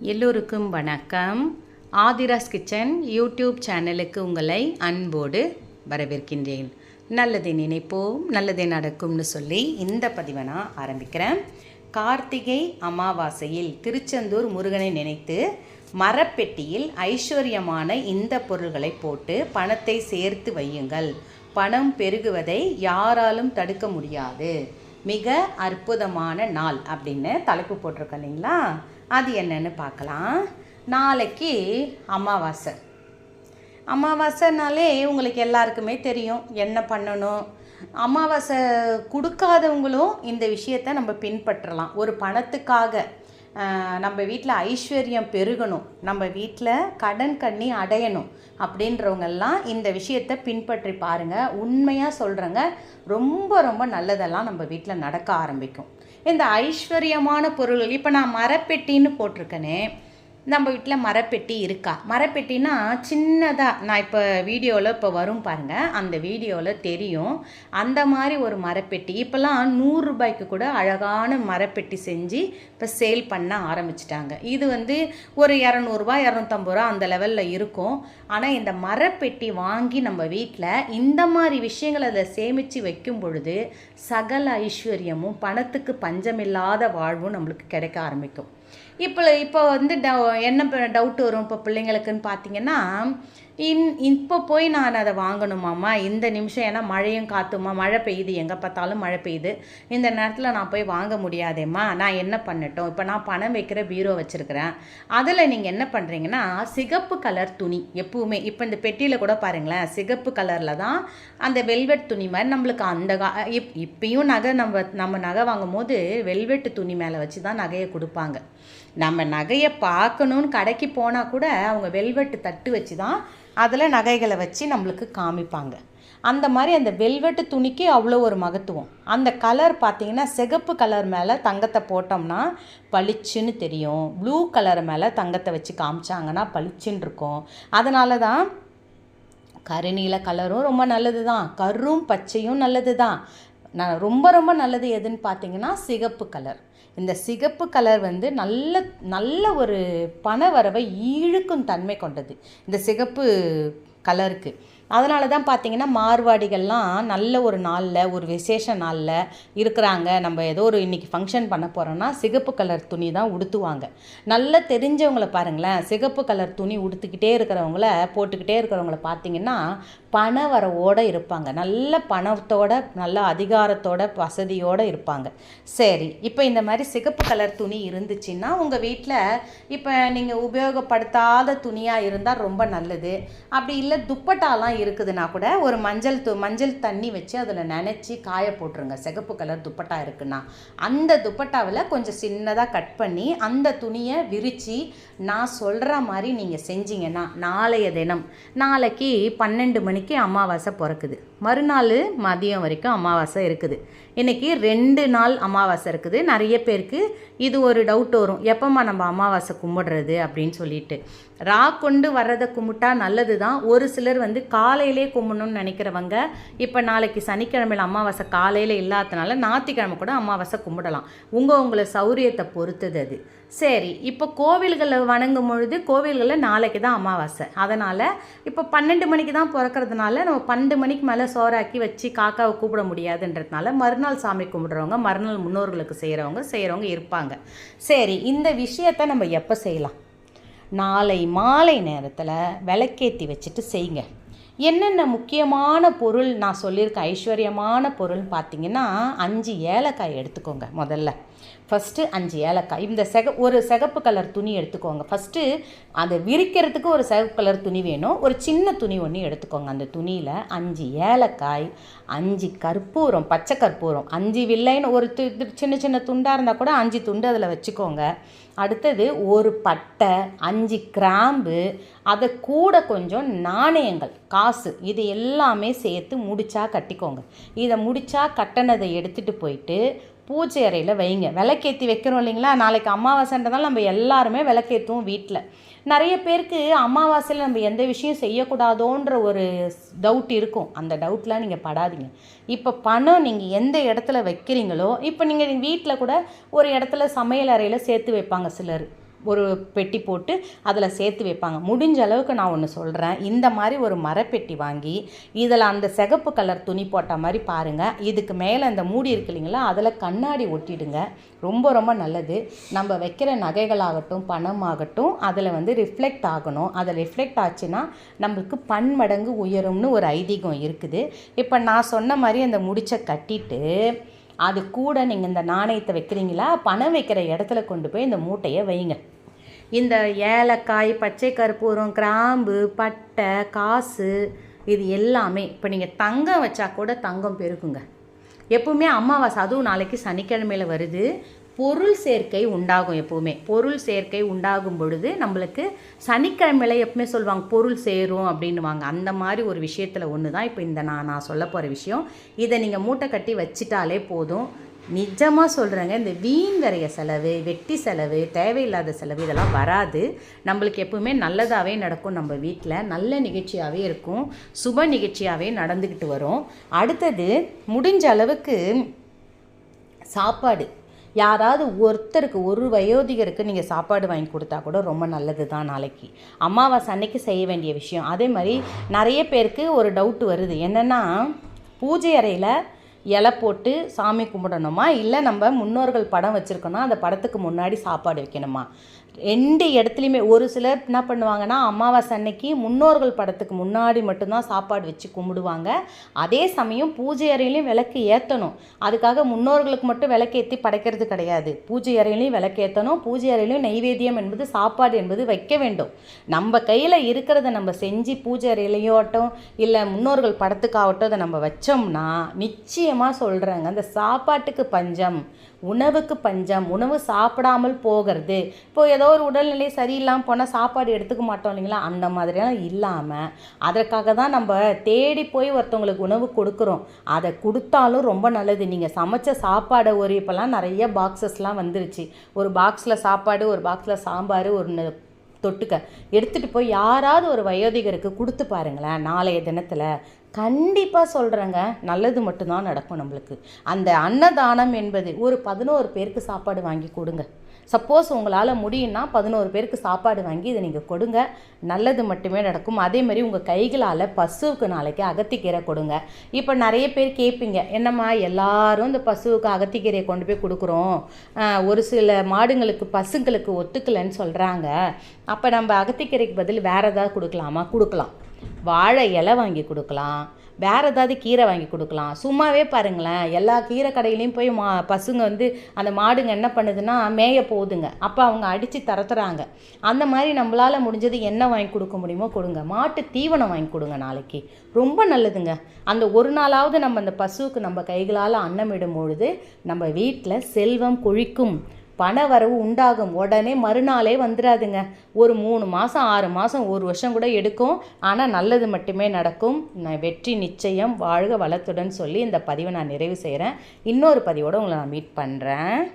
எல்லோருக்கும் வணக்கம். Aadhira's kitchen YouTube சேனலுக்கு உங்களை அன்போடு வரவேற்கின்றேன். நல்லதை நினைப்போம் நல்லதே நடக்கும்னு சொல்லி இந்த பதிவை நான் ஆரம்பிக்கிறேன். கார்த்திகை அமாவாசையில் திருச்செந்தூர் முருகனை நினைத்து மரப்பெட்டியில் ஐஸ்வர்யமான இந்த பொருள்களை போட்டு பணத்தை சேர்த்து வையுங்கள். பணம் பெருகுவதை யாராலும் தடுக்க முடியாது. மிக அற்புதமான நாள் அப்படின்னு தலைப்பு போட்டிருக்கோம் இல்லைங்களா? அது என்னன்னு பார்க்கலாம். நாளைக்கு அமாவாசை. அமாவாசைனாலே உங்களுக்கு எல்லாருக்குமே தெரியும் என்ன பண்ணணும். அமாவாசை கொடுக்காதவங்களும் இந்த விஷயத்தை நம்ம பின்பற்றலாம். ஒரு பணத்துக்காக நம்ம வீட்டில் ஐஸ்வர்யம் பெருகணும். நம்ம வீட்டில் கடன் கண்ணி அடையணும் அப்படின்றவங்கெல்லாம் இந்த விஷயத்தை பின்பற்றி பாருங்கள் உண்மையாக சொல்கிறேங்க ரொம்ப ரொம்ப நல்லதெல்லாம் நம்ம வீட்டில் நடக்க ஆரம்பிக்கும். இந்த ஐஸ்வர்யமான பொருள்கள் இப்போ நான் மரப்பெட்டின்னு போட்டிருக்கேனே நம்ம வீட்டில் மரப்பெட்டி இருக்கா? மரப்பெட்டினா சின்னதாக நான் இப்போ வீடியோவில் இப்போ வரும் பாருங்கள் அந்த வீடியோவில் தெரியும். அந்த மாதிரி ஒரு மரப்பெட்டி. இப்போல்லாம் நூறுரூபாய்க்கு கூட அழகான மரப்பெட்டி செஞ்சு இப்போ சேல் பண்ண ஆரம்பிச்சிட்டாங்க. இது வந்து ஒரு இரநூறுபா இரநூத்தம்பது ரூபா அந்த லெவலில் இருக்கும். ஆனால் இந்த மரப்பெட்டி வாங்கி நம்ம வீட்டில் இந்த மாதிரி விஷயங்களை அதை சேமித்து வைக்கும் பொழுது சகல ஐஸ்வர்யமும் பணத்துக்கு பஞ்சமில்லாத வாழ்வும் நம்மளுக்கு கிடைக்க ஆரம்பிக்கும். இப்போ இப்போ வந்து டவு என்ன டவுட் வரும் இப்போ பிள்ளைங்களுக்குன்னு பார்த்தீங்கன்னா இன் இப்போ போய் நான் அதை வாங்கணுமாம்மா? இந்த நிமிஷம் ஏன்னா மழையும் காத்துமா? மழை பெய்யுது. எங்கே பார்த்தாலும் மழை பெய்யுது. இந்த நேரத்தில் நான் போய் வாங்க முடியாதேம்மா. நான் என்ன பண்ணட்டும்? இப்போ நான் பணம் வைக்கிற பீரோ வச்சுருக்கிறேன். அதில் நீங்கள் என்ன பண்ணுறீங்கன்னா சிகப்பு கலர் துணி எப்பவுமே. இப்போ இந்த பெட்டியில் கூட பாருங்களேன். சிகப்பு கலரில் தான் அந்த வெல்வெட் துணி மாதிரி நம்மளுக்கு அந்த கா இப் இப்பயும் நகை நம்ம நம்ம நகை வாங்கும் போது வெல்வெட்டு துணி மேலே வச்சு தான் நகையை கொடுப்பாங்க. நம்ம நகையை பார்க்கணுன்னு கடைக்கு போனால் கூட அவங்க வெல்வெட்டு தட்டு வச்சு தான் அதில் நகைகளை வச்சு நம்மளுக்கு காமிப்பாங்க. அந்த மாதிரி அந்த வெல்வெட்டு துணிக்கு அவ்வளோ ஒரு மகத்துவம். அந்த கலர் பார்த்திங்கன்னா சிகப்பு கலர் மேலே தங்கத்தை போட்டோம்னா பளிச்சுன்னு தெரியும். ப்ளூ கலர் மேலே தங்கத்தை வச்சு காமிச்சாங்கன்னா பளிச்சுன்னு இருக்கும். அதனால தான் கருநீல கலரும் ரொம்ப நல்லது தான் கரும் பச்சையும் நல்லது தான் நான் ரொம்ப ரொம்ப நல்லது எதுன்னு பார்த்தீங்கன்னா சிகப்பு கலர் இந்த சிகப்பு கலர் வந்து நல்ல நல்ல ஒரு பண வரவை இழுக்கும் தன்மை கொண்டது இந்த சிகப்பு கலருக்கு. அதனால தான் பார்த்தீங்கன்னா மார்வாடிகள்லாம் நல்ல ஒரு நாளில் ஒரு விசேஷ நாளில் இருக்கிறாங்க. நம்ம ஏதோ ஒரு இன்னைக்கு ஃபங்க்ஷன் பண்ண போகிறோன்னா சிகப்பு கலர் துணி தான் உடுத்துவாங்க. நல்லா தெரிஞ்சவங்கள பாருங்களேன் சிகப்பு கலர் துணி உடுத்துக்கிட்டே இருக்கிறவங்கள போட்டுக்கிட்டே இருக்கிறவங்கள பார்த்தீங்கன்னா பண வரவோடு இருப்பாங்க. நல்ல பணத்தோட நல்ல அதிகாரத்தோட வசதியோடு இருப்பாங்க. சரி இப்போ இந்த மாதிரி சிகப்பு கலர் துணி இருந்துச்சுன்னா உங்கள் வீட்டில் இப்போ நீங்கள் உபயோகப்படுத்தாத துணியாக இருந்தால் ரொம்ப நல்லது. அப்படி இல்லை துப்பட்டாலாம் இருக்குதுன்னா கூட ஒரு மஞ்சள் து மஞ்சள் தண்ணி வச்சு அதில் நினச்சி காய போட்டுருங்க. சிகப்பு கலர் துப்பட்டா இருக்குன்னா. அந்த துப்பட்டாவில் கொஞ்சம் சின்னதாக கட் பண்ணி அந்த துணியை விரித்து நான் சொல்கிற மாதிரி நீங்கள் செஞ்சீங்கன்னா நாளைய தினம் நாளைக்கு பன்னெண்டு மணிக்கு அமாவாசை பிறக்குது. மறுநாள் மதியம் வரைக்கும் அமாவாசை இருக்குது. இன்றைக்கி ரெண்டு நாள் அமாவாசை இருக்குது. நிறைய பேருக்கு இது ஒரு டவுட் வரும். எப்போம்மா நம்ம அமாவாசை கும்பிடுறது அப்படின்னு சொல்லிட்டு. ரா கொண்டு வர்றதை கும்பிட்டா நல்லது தான் ஒரு சிலர் வந்து காலையிலே கும்பிடணும்னு நினைக்கிறவங்க இப்போ நாளைக்கு சனிக்கிழமையில் அமாவாசை காலையில் இல்லாதனால ஞாயிற்றுக்கிழமை கூட அமாவாசை கும்பிடலாம். உங்கள் உங்களை சௌரியத்தை பொறுத்தது அது. சரி இப்போ கோவில்களை வணங்கும் பொழுது கோவில்களில் நாளைக்கு தான் அமாவாசை. அதனால் இப்போ பன்னெண்டு மணிக்கு தான் பிறக்கறதுனால நம்ம பன்னெண்டு மணிக்கு மேலே சோறாக்கி வச்சு காக்காவை கூப்பிட முடியாதுன்றதுனால மறுநாள் சாமி கும்பிட்றவங்க மறுநாள் முன்னோர்களுக்கு செய்கிறவங்க செய்கிறவங்க இருப்பாங்க. சரி இந்த விஷயத்தை நம்ம எப்போ செய்யலாம்? நாளை மாலை நேரத்தில் விளக்கேற்றி வச்சுட்டு செய்யுங்க. என்னென்ன முக்கியமான பொருள் நான் சொல்லியிருக்கேன் ஐஸ்வர்யமான பொருள் பார்த்தீங்கன்னா அஞ்சு ஏலக்காய் எடுத்துக்கோங்க முதல்ல. ஃபஸ்ட்டு அஞ்சு ஏலக்காய். இந்த செக ஒரு சிகப்பு கலர் துணி எடுத்துக்கோங்க. ஃபஸ்ட்டு அதை விரிக்கிறதுக்கு ஒரு சிகப்பு கலர் துணி வேணும். ஒரு சின்ன துணி ஒன்று எடுத்துக்கோங்க. அந்த துணியில் அஞ்சு ஏலக்காய் அஞ்சு கற்பூரம் பச்சை கற்பூரம் அஞ்சு வில்லைன்னு ஒரு து சின்ன சின்ன துண்டாக இருந்தால் கூட அஞ்சு துண்டு அதில் வச்சுக்கோங்க. அடுத்தது ஒரு பட்டை அஞ்சு கிராம்பு அதை கூட கொஞ்சம் நாணயங்கள் காசு இது எல்லாமே சேர்த்து முடிச்சா கட்டிக்கோங்க. இதை முடிச்சா கட்டினதை எடுத்துகிட்டு போயிட்டு பூஜை அறையில் வைங்க. விளக்கேற்றி வைக்கிறோம் இல்லைங்களா? நாளைக்கு அமாவாசைன்றதால நம்ம எல்லாருமே விளக்கேற்றுவோம் வீட்டில் நிறைய பேருக்கு அமாவாசையில் நம்ம எந்த விஷயம் செய்யக்கூடாதோன்ற ஒரு டவுட் இருக்கும். அந்த டவுட்லாம் நீங்கள் படாதீங்க. இப்போ பணம் நீங்கள் எந்த இடத்துல வைக்கிறீங்களோ இப்போ நீங்கள் வீட்டில் கூட ஒரு இடத்துல சமையல் அறையில் சேர்த்து வைப்பாங்க சிலர். ஒரு பெட்டி போட்டு அதில் சேர்த்து வைப்பாங்க. முடிஞ்ச அளவுக்கு நான் ஒன்று சொல்கிறேன் இந்த மாதிரி ஒரு மரப்பெட்டி வாங்கி இதில் அந்த சிகப்பு கலர் துணி போட்ட மாதிரி பாருங்கள் இதுக்கு மேலே அந்த மூடி இருக்கு இல்லைங்களா அதில் கண்ணாடி ஒட்டிடுங்க. ரொம்ப ரொம்ப நல்லது. நம்ம வைக்கிற நகைகளாகட்டும் பணமாகட்டும் அதில் வந்து ரிஃப்ளெக்ட் ஆகணும். அதில் ரிஃப்ளெக்ட் ஆச்சுன்னா நம்மளுக்கு பன்மடங்கு உயரும்னு ஒரு ஐதீகம் இருக்குது. இப்போ நான் சொன்ன மாதிரி அந்த முடிச்சை கட்டிட்டு அது கூட நீங்கள் இந்த நாணயத்தை வைக்கிறீங்களா? பணம் வைக்கிற இடத்துல கொண்டு போய் இந்த மூட்டையை வைங்க. இந்த ஏலக்காய் பச்சை கற்பூரம் கிராம்பு பட்டை காசு இது எல்லாமே இப்போ நீங்கள் தங்கம் வச்சா கூட தங்கம் பெருக்குங்க. எப்பவுமே அமாவாசை அதுவும் நாளைக்கு சனிக்கிழமையில் வருது. பொருள் சேர்க்கை உண்டாகும் எப்போவுமே. பொருள் சேர்க்கை உண்டாகும் பொழுது நம்மளுக்கு சனிக்கிழமையில எப்பவுமே சொல்லுவாங்க பொருள் சேரும் அப்படின்னுவாங்க. அந்த மாதிரி ஒரு விஷயத்தில் ஒன்று தான் இப்போ இந்த நான் நான் சொல்ல போகிற விஷயம். இதை நீங்கள் மூட்டை கட்டி வச்சிட்டாலே போதும். நிஜமாக சொல்கிறேங்க இந்த வீண் செலவு வெட்டி செலவு தேவையில்லாத செலவு இதெல்லாம் வராது. நம்மளுக்கு எப்பவுமே நல்லதாகவே நடக்கும் நம்ம வீட்டில் நல்ல நிகழ்ச்சியாகவே இருக்கும் சுப நிகழ்ச்சியாகவே நடந்துக்கிட்டு வரும். அடுத்தது முடிஞ்ச அளவுக்கு சாப்பாடு. யாராவது ஒருத்தருக்கு ஒரு வயோதிகருக்கு நீங்கள் சாப்பாடு வாங்கி கொடுத்தா கூட ரொம்ப நல்லது தான் நாளைக்கு. அமாவாசை அன்னைக்கு செய்ய வேண்டிய விஷயம். அதே மாதிரி நிறைய பேருக்கு ஒரு டவுட் வருது. என்னென்னா பூஜை அறையில் இலை போட்டு சாமி கும்பிடணுமா? இல்லை நம்ம முன்னோர்கள் படம் வச்சுருக்கோன்னா அந்த படத்துக்கு முன்னாடி சாப்பாடு வைக்கணுமா? ரெண்டு இடத்துலையுமே ஒரு சிலர் என்ன பண்ணுவாங்கன்னா அமாவாசை அன்னைக்கு முன்னோர்கள் படத்துக்கு முன்னாடி மட்டும்தான் சாப்பாடு வச்சு கும்பிடுவாங்க. அதே சமயம் பூஜை அறையிலையும் விளக்கு ஏற்றணும் அதுக்காக முன்னோர்களுக்கு மட்டும் விளக்கு ஏற்றி படைக்கிறது கிடையாது. பூஜை அறையிலையும் விளக்கு ஏற்றணும் பூஜை அறையிலையும் நைவேத்தியம் என்பது சாப்பாடு என்பது வைக்க வேண்டும். நம்ம கையில் இருக்கிறத நம்ம செஞ்சு பூஜை அறையிலையோட்டும் இல்லை முன்னோர்கள் படத்துக்காகட்டும் அதை நம்ம வச்சோம்னா நிச்சயமாக சொல்கிறாங்க அந்த சாப்பாட்டுக்கு பஞ்சம் உணவுக்கு பஞ்சம் உணவு சாப்பிடாமல் போகிறது. இப்போ ஏதோ ஒரு உடல்நிலை சரியில்லாமல் போனால் சாப்பாடு எடுத்துக்க மாட்டோம் இல்லைங்களா? அந்த மாதிரியெல்லாம் இல்லாமல் அதற்காக தான் நம்ம தேடி போய் ஒருத்தவங்களுக்கு உணவு கொடுக்குறோம். அதை கொடுத்தாலும் ரொம்ப நல்லது. நீங்கள் சமைச்ச சாப்பாடை ஒரு இப்போல்லாம் நிறைய பாக்ஸஸ்லாம் வந்துருச்சு. ஒரு பாக்ஸில் சாப்பாடு ஒரு பாக்ஸில் சாம்பார் ஒரு தொட்டுக்க எடுத்துகிட்டு போய் யாராவது ஒரு வயோதிகருக்கு கொடுத்து பாருங்களேன். நாளைய தினத்தில் கண்டிப்பாக சொல்கிறேங்க நல்லது மட்டும்தான் நடக்கும் நம்மளுக்கு. அந்த அன்னதானம் என்பது ஒரு பதினோரு பேருக்கு சாப்பாடு வாங்கி கொடுங்க. சப்போஸ் உங்களால் முடியும்னா பதினோரு பேருக்கு சாப்பாடு வாங்கி இதை நீங்கள் கொடுங்க. நல்லது மட்டுமே நடக்கும். அதே மாதிரி உங்கள் கைகளால் பசுவுக்கு நாளைக்கு அகத்திக்கீரை கொடுங்க. இப்போ நிறைய பேர் கேட்பீங்க என்னம்மா எல்லாரும் இந்த பசுவுக்கு அகத்திக்கீரையை கொண்டு போய் கொடுக்குறோம். ஒரு சில மாடுங்களுக்கு பசுங்களுக்கு ஒத்துக்கலைன்னு சொல்கிறாங்க அப்போ நம்ம அகத்திக்கீரைக்கு பதில் வேறு ஏதாவது கொடுக்கலாமா? கொடுக்கலாம். வாழை இலை வாங்கி கொடுக்கலாம். வேறு ஏதாவது கீரை வாங்கி கொடுக்கலாம். சும்மாவே பாருங்களேன் எல்லா கீரை கடையிலையும் போய் மா பசுங்க வந்து அந்த மாடுங்க என்ன பண்ணுதுன்னா மேய போகுதுங்க. அப்போ அவங்க அடித்து தரத்துறாங்க. அந்த மாதிரி நம்மளால் முடிஞ்சது என்ன வாங்கி கொடுக்க முடியுமோ கொடுங்க. மாட்டு தீவனம் வாங்கி கொடுங்க நாளைக்கு. ரொம்ப நல்லதுங்க. அந்த ஒரு நாளாவது நம்ம அந்த பசுவுக்கு நம்ம கைகளால் அன்னமிடும் பொழுது நம்ம வீட்டில் செல்வம் கொழிக்கும். பண வரவு உண்டாகும். உடனே மறுநாளே வந்துடாதுங்க ஒரு மூணு மாதம் ஆறு மாதம் ஒரு வருஷம் கூட எடுக்கும். ஆனால் நல்லது மட்டுமே நடக்கும். நான் வெற்றி நிச்சயம் வாழ்க வளத்துடன் சொல்லி இந்த பதிவை நான் நிறைவு செய்கிறேன் இன்னொரு பதிவோடு உங்களை நான் மீட் பண்ணுறேன்